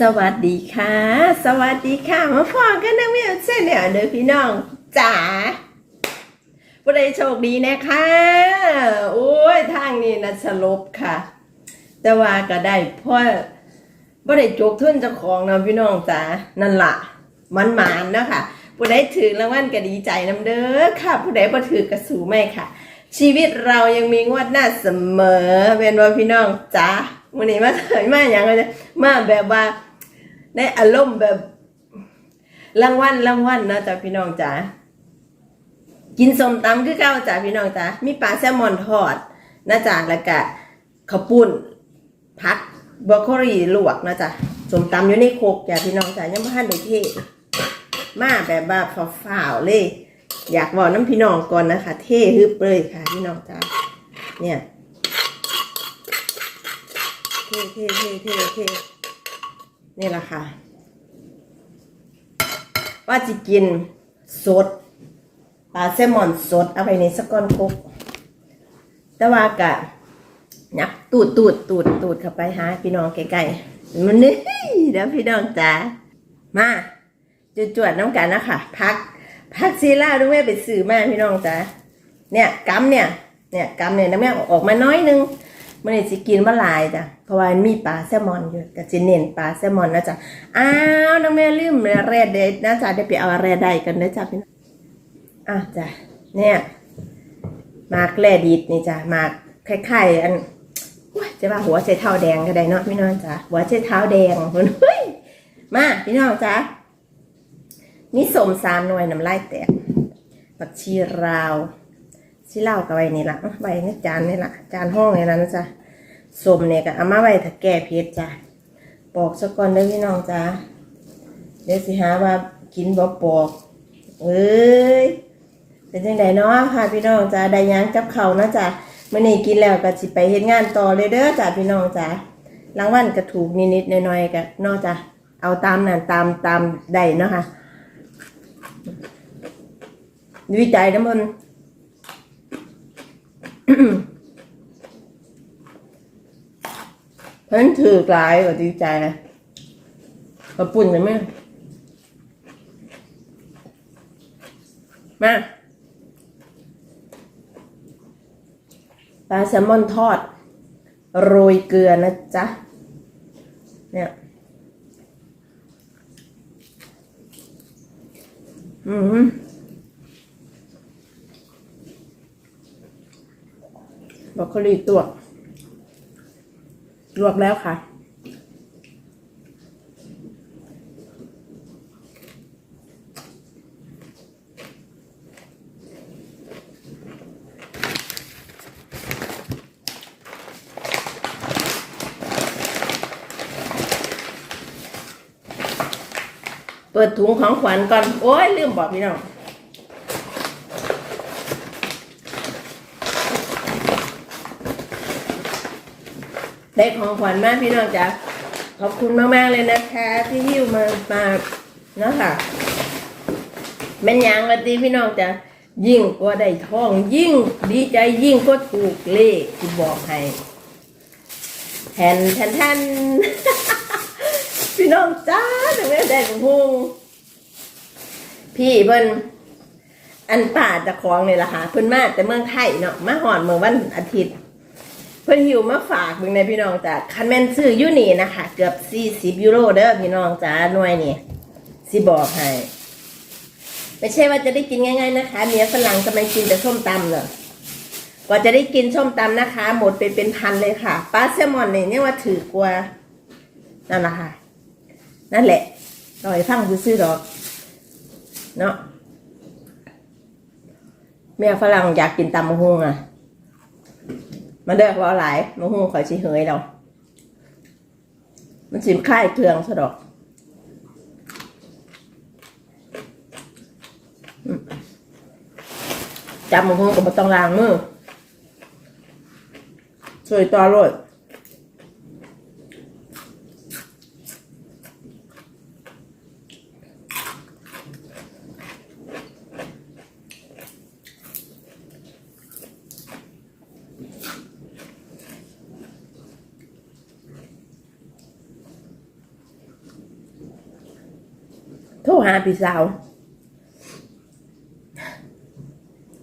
สวัสดีค่ะ สวัสดีค่ะ มาพอกันนะเมียเส้นเนี่ยเด้อพี่น้องจ๋าผู้ใดโชคดีนะคะโอ้ยทางนี้นะสลบค่ะ แต่ว่าก็ได้เพราะบ่ได้จกทุนเจ้าของนะพี่น้องจ๋านั่นละมันหมานๆนะคะผู้ใดถือรางวัลก็ดีใจนํเด้อค่ะ ผู้ใดบ่ถือก็สู้ไม่ค่ะ ชีวิตเรายังมีงวดหน้าเสมอเป็นว่าพี่น้องจ๋าวันนี้มาเถยมาอย่างไร มาแบบว่าได้อารมณ์แบบรางวัลรางวัลนะจ๊ะพี่น้องจ๋ากินส้มตำคือเก้าจ้ะพี่น้องจ๋ามีปลาแซลมอนทอดนะจ๊ะแล้วก็ข้าวปุ้นพักบรอกโคลีลวกนะจ๊ะส้มตำอยู่ในโคกจ้ะพี่น้องจ๋ายังไม่ทันได้เทมาแบบว่าฝ่าวๆเลย อยากบอกน้ำพี่น้องก่อนนะคะ เท่ฮึบเลยค่ะพี่น้องจ้าเนี่ย เท่เท่เท่เท่เท่นี่แหละค่ะ ว่าจะกินสดปลาแซลมอนสดเอาไปในสก้อนคุกแต่ว่ากะยักตูดตูดตูดตูดเข้าไปหาพี่น้องใกล้ๆมันนี่เดี๋ยวพี่น้องจ้ามาจุดจวดๆน้ำกันนะคะพัก พักซีล่าด้วยแม่ไปซื้อมาพี่น้องจ้ะเนี่ยกัมเนี่ยเนี่ยกัมเนี่ยนะแม่ออกมาน้อยนึง มันนี่สิกินว่าหลายจ้ะเพราะว่ามีปลาแซลมอนอยู่ก็จะเน้นปลาแซลมอนนะจ๊ะอ้าวน้องแม่ลืมเลยแรดเด็ดนะจ๊ะได้ไปเอาแรดใดกันนะจ๊ะพี่น้องอะจ้ะเนี่ยมากแรดีดนี่จ้ะมากคล้ายๆอันจะว่าหัวใช้เท้าแดงก็ได้เนาะพี่น้องจ้ะหัวใช้เท้าแดงเฮ้ยมาพี่น้องจ้ะนี่สมสามหน่วยน้ำลายแตกผักชีราว ชีลาวกับไว้นี่ละเอาไว้ในจานนี่ละจานห้องนี่ละนะจ๊ะสมเนี่ยก็เอามาไว้ถ้าแก้เผ็ดจ้ะปอกซะก่อนเด้พี่น้องจ้ะเดี๋ยวสิหาว่ากินบ่ปอกเอ้ยเป็นจังไดเนาะค่ะพี่น้องจ้ะได้ยังกับเขานะจ๊ะมื้อนี้กินแล้วก็สิไปเฮ็ดงานต่อเลยเด้อจ้ะพี่น้องจ้ะรางวัลก็ถูกนิดๆหน่อยๆก็เนาะจ้ะเอาตามนั้นตามตามได้เนาะค่ะวิจัยนะมัน เพิ่นถือกลายกว่าดีใจกระปุ่นเลยไหมมาปลาแซลมอนทอด โรยเกลือนะจ๊ะ เนี่ย อืม บรอกโคลีตัวลวกแล้วค่ะ เปิดถุงของขวัญก่อน โอ้ยลืมบอกพี่น้อง ได้ของขวัญมากพี่น้องจ้ะขอบคุณมากๆเลยนะคะ ที่หิ้วมามาเนาะค่ะแม่นยังละตีพี่น้องจ้ะยิ่งก็ได้ทองยิ่งดีใจยิ่งก็ถูกเลขที่บอกให้แทนแทนแทนพี่น้องจ้าถึงแม่ได้ของพุงพี่เพิ่นอันป่าจะคลองนี่แหละค่ะเพิ่นมาแต่เมืองไทยเนาะมาหอนเมื่อวันอาทิตย์ เพิ่นหิวมาฝากเบิ่งในพี่น้องจ้ะคันแม่นซื้ออยู่นี่นะคะ เกือบ 40 ยูโรเด้อพี่น้องจ้าหน่วยนี่สิบอกให้ไม่ใช่ว่าจะได้กินง่าย ๆนะคะ เมียฝรั่งจะไม่กินแต่ส้มตำเนอะกว่าจะได้กินส้มตำนะคะ หมดเป็นเป็นพันเลยค่ะปลาแซลมอนเนี่ยเนี่ยว่าถือกว่านั่นแหละค่ะ นั่นแหละลอยฟังซื้อดอก เนาะเมียฝรั่งอยากกินตำมะฮุงอะ มันเด้อว่าหลายมะฮุงข่อยสิเหยเรา มันสิมค่ายเครื่องซะดอกอืมจับมะฮุงก็บ่ต้องล้างมือช่วยต่อรถ หาพี่สาว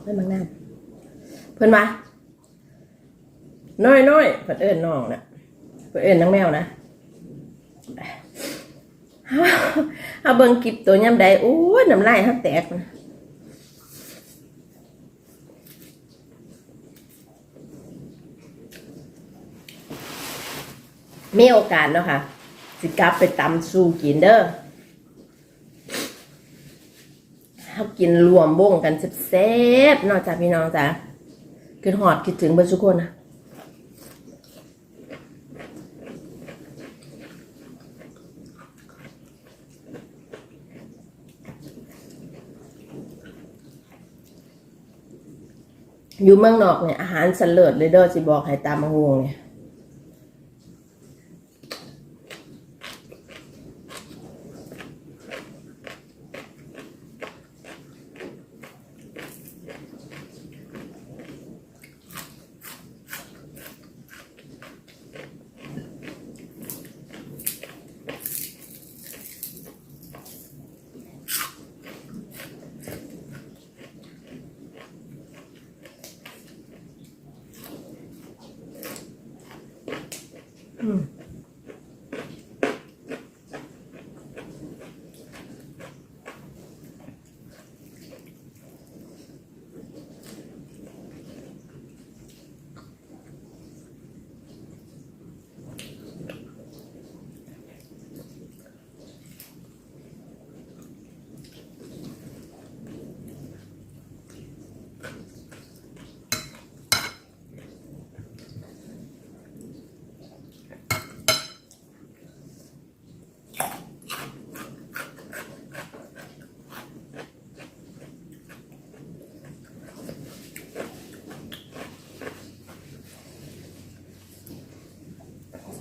เพื่อนบางน้ำเพื่อนมาน้อยน้อยเพื่อนเอิญน้องนะเพื่อนเอิญน้องแมวนะเอาเบิ่งกิบตัวย่ำใดโอ้ยน้ำลายฮักแตกนะมีโอกาสเนาะค่ะ สิกลับไปตำสู่กินเด้อ เขากินรวมวงกันแซ่บๆนอกจากพี่น้องจ้ะคิดหอดคิดถึงเบรรทุกคนนะอยู่เมืองนอกเนี่ยอาหารสันเลิศเลยเด้อสิบอกให้ตามมางวงเนี่ย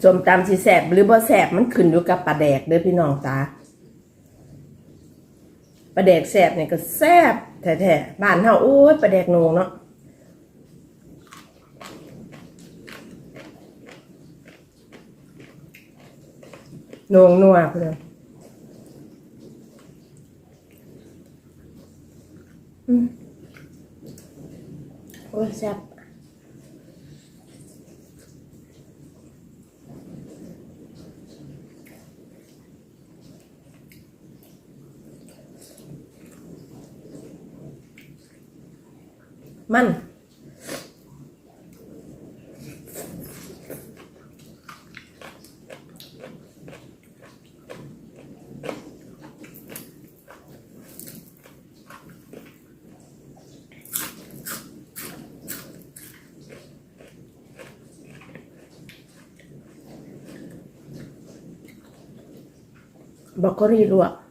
สมตำสิแสบหรือบ่แสบมันขึ้นอยู่กับปลาแดกเด้อพี่น้องจ้าปลาแดกแสบเนี่ยก็แสบแท้ๆบ้านเฮาโอ้ยปลาแดกนงเนาะนงนัวเพื่อนอืมโอ้ยแซ่บ มันบ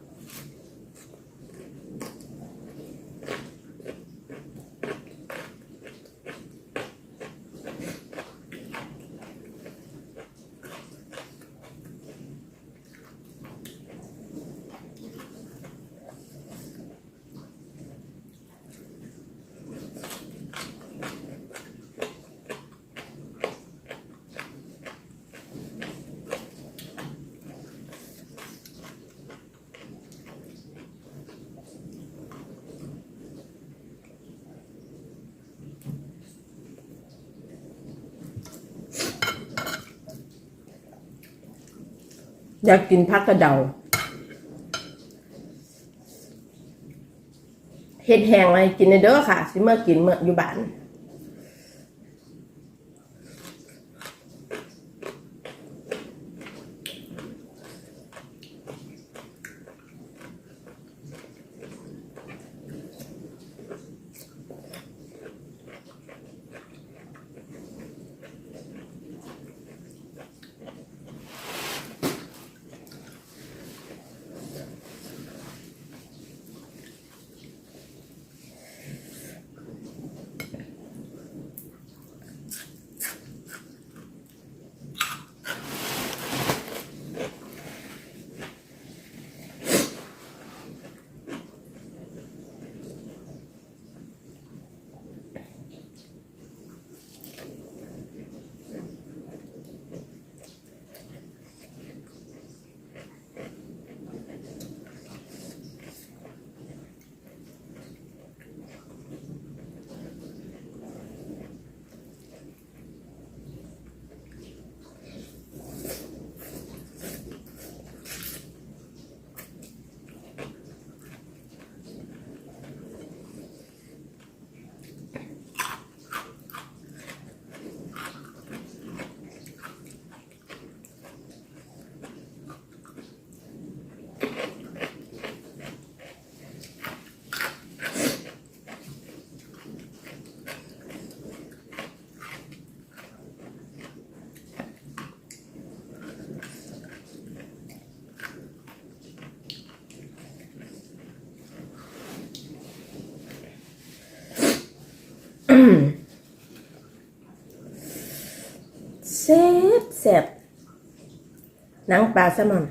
อยากกินพักกระเดาเห็ดแห้งอะไรกินในเด้อค่ะ สิเมื่อกินเมื่ออยู่บ้าน แซ่บหนังปลาแซลมอน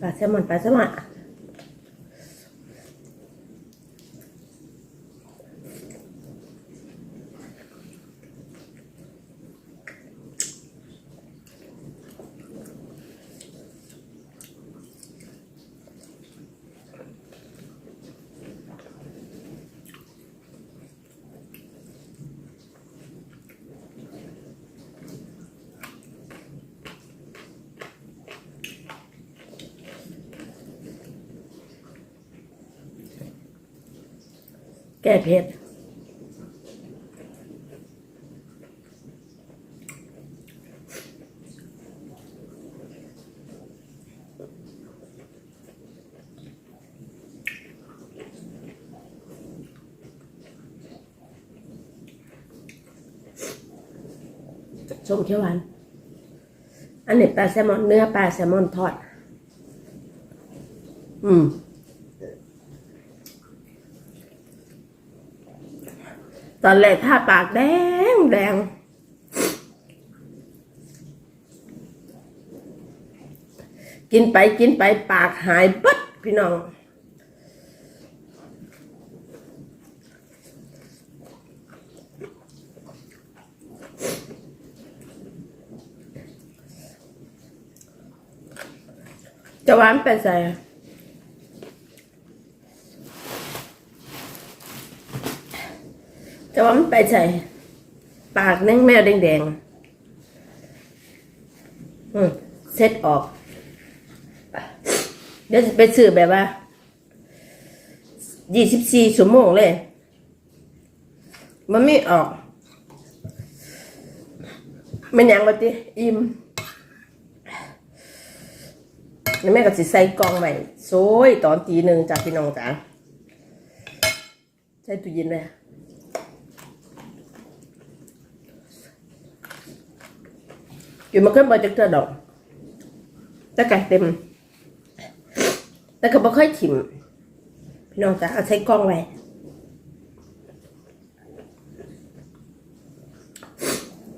ปลาแซลมอนปลาแซลมอน แก้เผ็ดส้มเขียวหวาน อันนี้ปลาแซลมอนเนื้อปลาแซลมอนทอด อืม ตอนแรกท่าปากแดงแดงกินไปกินไปปากหายปึ๊ดพี่น้อง จะหวานไปใส่ อะจะหวานไปใส่ปากนั่งแมวแดงๆอืมเซ็ตออก เดี๋ยวจะไปซื้อแบบว่ายี่สิบสี่ชั่วโมงเลย มันไม่ออก มันยังวะติอิ่มแล้วแม่ก็สิใส่กล่องไว้โซยตอนตีหนึ่งจ้ะพี่น้องจ้ะใส่ตู้เย็นไว้ อยู่มาขึ้นมาจากเธอดอกแต่ไก่เต็ม แต่ก็บ่ค่อยถิ่มพี่น้องจ้ะเอาใส่กล่องไว้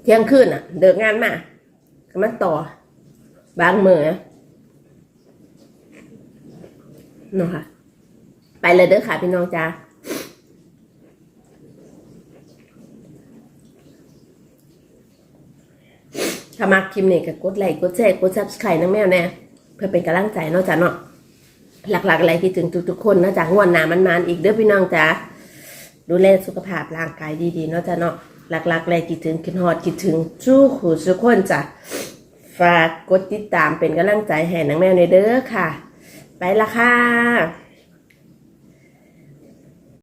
เที่ยงคืนอะ เดิกงานมาก็มาต่อ บางมือนะเนาะค่ะ ไปเลยเด้อค่ะพี่น้องจ้า ถ้ามักคลิปนี้ก็กดไลค์กดแชร์กด subscribe นะแมวแน่เพื่อเป็นกำลังใจเนาะจ้ะเนาะหลักๆอะไรคิดถึงทุกๆคนนะจ๊ะงวดหนามันมานอีกเด้อพี่น้องจ๋าดูแลสุขภาพร่างกายดีๆเนาะจ๊ะเนาะหลักๆอะไรคิดถึงคิดฮอดคิดถึงทุกผู้ทุกคนจ้ะฝากกดติดตามเป็นกำลังใจให้นางแมวในเด้อค่ะ ไปละค่ะ